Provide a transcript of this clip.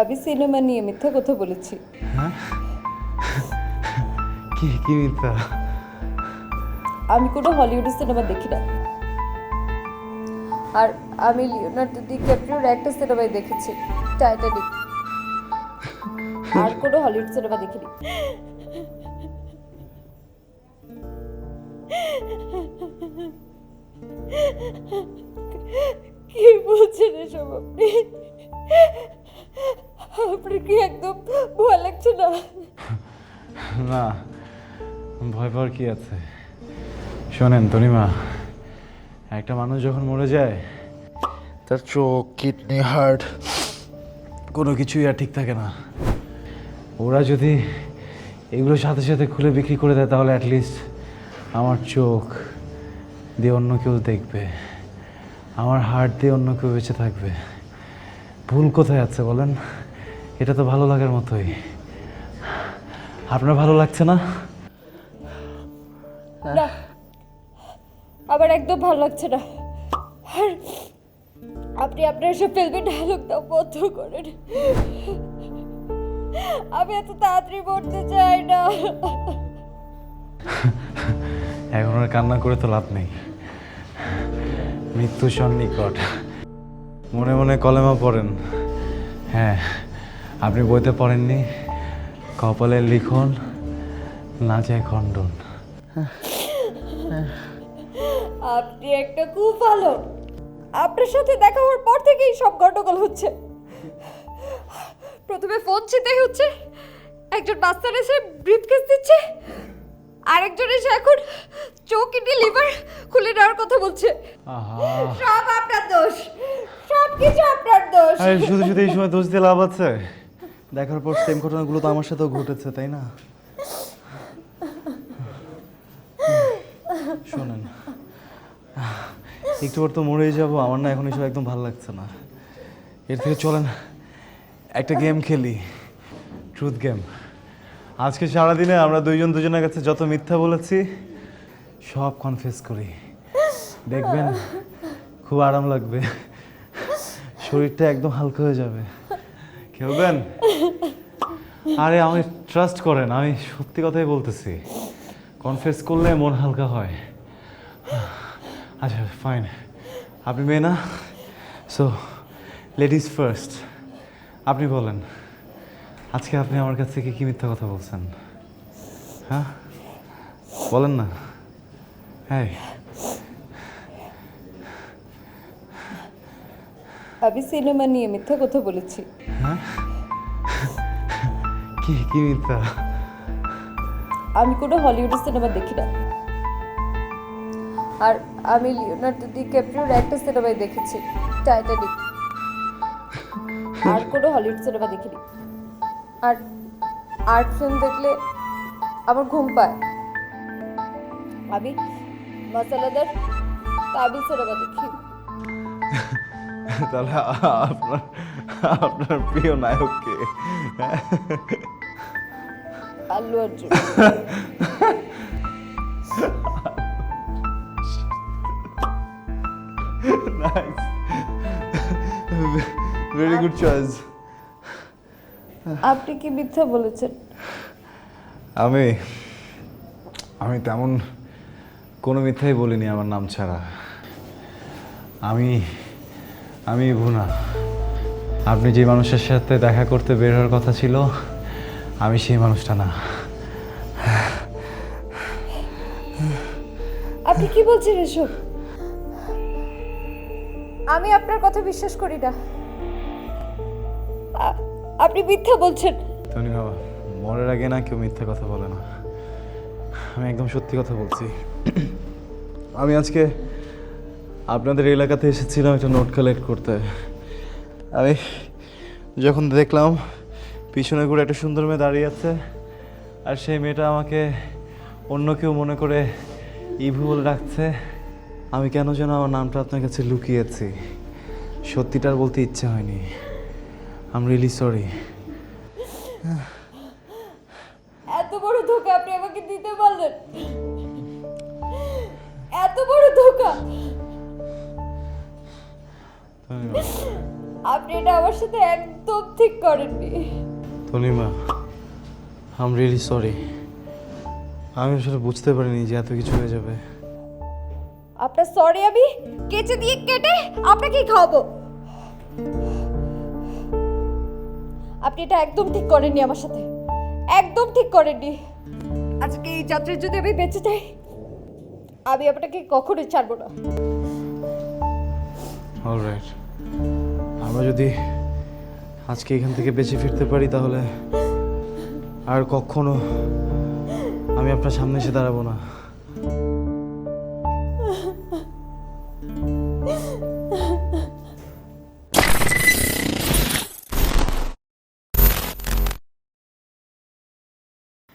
আমি সিনেমা নিয়ে মিথ্যা কথা বলেছি। হ্যাঁ? কি কি মিথ্যা? আমি কোনো হলিউডের সিনেমা দেখি না। আর আমি লিওনার্দো দি ক্যাপ্রিওর একটা সিনেমাই দেখেছি টাইটানিক আর কোনো হলিউড সিনেমা দেখিনি। কি বলছেন এসব আপনি? আপনার কি একদম ভয় লাগছে না। না, ভয় পাওয়ার কি আছে? শোনেন, তনিমা, একটা মানুষ যখন মরে যায়, তার চোখ, কিডনি, হার্ট, কোনো কিছুই আর ঠিক থাকে না। ওরা যদি এগুলো সাথে সাথে খুলে বিক্রি করে দেয়, তাহলে অ্যাটলিস্ট আমার চোখ দিয়ে অন্য কেউ দেখবে। আমার হার্ট দিয়ে অন্য কেউ বেঁচে থাকবে। ভুল কোথায় আছে বলেন? এটা তো ভালো লাগার মতোই। আপনার ভালো লাগছে না? না। আমার একদম ভালো লাগছে না। আর আপনি আপনার সব ফিল্মের ডায়লগ দাও বন্ধ করেন। আমি এত তাড়াতাড়ি মরতে চাই না। এখন আর কান্না করে তো লাভ নেই। মৃত্যু সন্নিকট। মনে মনে কলেমা পড়েন। হ্যাঁ। আপনি বইতে পড়েননি? কপালের লিখন না যায় খণ্ডন। আপনি একটা খুব ভালো। আপনার সাথে দেখা হওয়ার পর থেকেই সব গন্ডগোল হচ্ছে। প্রথমে ফোন ছিনতাই হচ্ছে একজন মাস্টার এসে ব্রিফকেস দিচ্ছে আরেকজন এসে এখন চোখ কিডনি লিভার খুলে নেওয়ার কথা বলছে। সব আপনার দোষ সব কিছু আপনার দোষ। শুধু শুধু এই সময় দোষ দিয়ে লাভ আছে? দেখার পর সেম ঘটনাগুলো তো আমার সাথেও ঘটেছে, তাই না? শোনেন। একটু পর তো মরেই যাব, আমার না এখন এসব একদম ভালো লাগছে না। এর থেকে চলেন, একটা গেম খেলি ট্রুথ গেম আজকে সারাদিনে আমরা দুইজন দুজনের কাছে যত মিথ্যা বলেছি, সব কনফেস করি। দেখবেন, খুব আরাম লাগবে। শরীরটা একদম হালকা হয়ে যাবে। খেলবেন? আরে আমি ট্রাস্ট করেন আমি সত্যি কথাই বলতেছি। কনফেস করলে মন হালকা হয়। আচ্ছা ফাইন আপনি মেয়ে না? সো লেডিস ফার্স্ট আপনি বলেন আজকে আপনি আমার কাছ থেকে কি মিথ্যা কথা বলছেন? হ্যাঁ? বলেন না। হ্যাঁ আমি সিনেমা নিয়ে মিথ্যা কথা বলেছি। হ্যাঁ? কি কি মিথ্যা? আমি কোনো হলিউডের সিনেমা দেখি না। আর আমি লিওনার্দো দি ক্যাপ্রিওর একটা সিনেমাই দেখেছি টাইটানিক। আর কোনো হলিউড সিনেমা দেখিনি। আর আর্ট ফিল্ম দেখলে আমার ঘুম পায়। আমি মশালাদার তামিল সিনেমা দেখি। তাহলে আপনার আপনার প্রিয় নায়ক কে Allu Arjun nice very good choice আপনি কি মিথ্যা বলেছেন? আমি আমি তেমন কোনো মিথ্যাই বলিনি আমার নাম ছাড়া। আমি আমি ভুনা। আপনি যে মানুষের সাথে দেখা করতে বের হওয়ার কথা ছিল আমি সেই মানুষটা না। আপনি কি বলছেন এসব? আমি আপনার কথা বিশ্বাস করি না। আপনি মিথ্যা বলছেন। তনি বাবা মরার আগে না কেউ মিথ্যা কথা বলে না। আমি একদম সত্যি কথা বলছি। আমি আজকে আপনাদের এলাকাতে এসেছিলাম একটা নোট কালেক্ট করতে। আমি যখন দেখলাম পিছনে করে একটা সুন্দর মেয়ে দাঁড়িয়ে আছে। আর সেই মেয়েটা আমাকে অন্য কেউ মনে করে ইভু বলে ডাকছে। আমি কেন যেন আমার নামটা আপনার কাছে লুকিয়েছি। সত্যিটার বলতে ইচ্ছে হয়নি। আম রিয়েলি সরি এত বড় ধোকা আপনি আমাকে দিতে পারলেন। এত বড় ধোকা। আপনি এটা আমার সাথে একদম ঠিক করেননি। তনিমা আম রিয়েলি সরি আমি আসলে বুঝতে পারিনি যে এত কিছু হয়ে যাবে। আপনার সরি আমি কেচে দিয়ে কেটে আপনাকেই খাওয়াবো। আপনি এটা একদম ঠিক করেননি আমার সাথে। একদম ঠিক করেননি। আজকে এই যাত্রায় যদি আমি বেঁচে যাই আমি আপনাকে কখনোই ছাড়বো না। অলরাইট আমরা যদি আজকে এখান থেকে বেঁচে ফিরতে পারি তাহলে আর কখনো আমি আপনার সামনে এসে দাঁড়াবো না।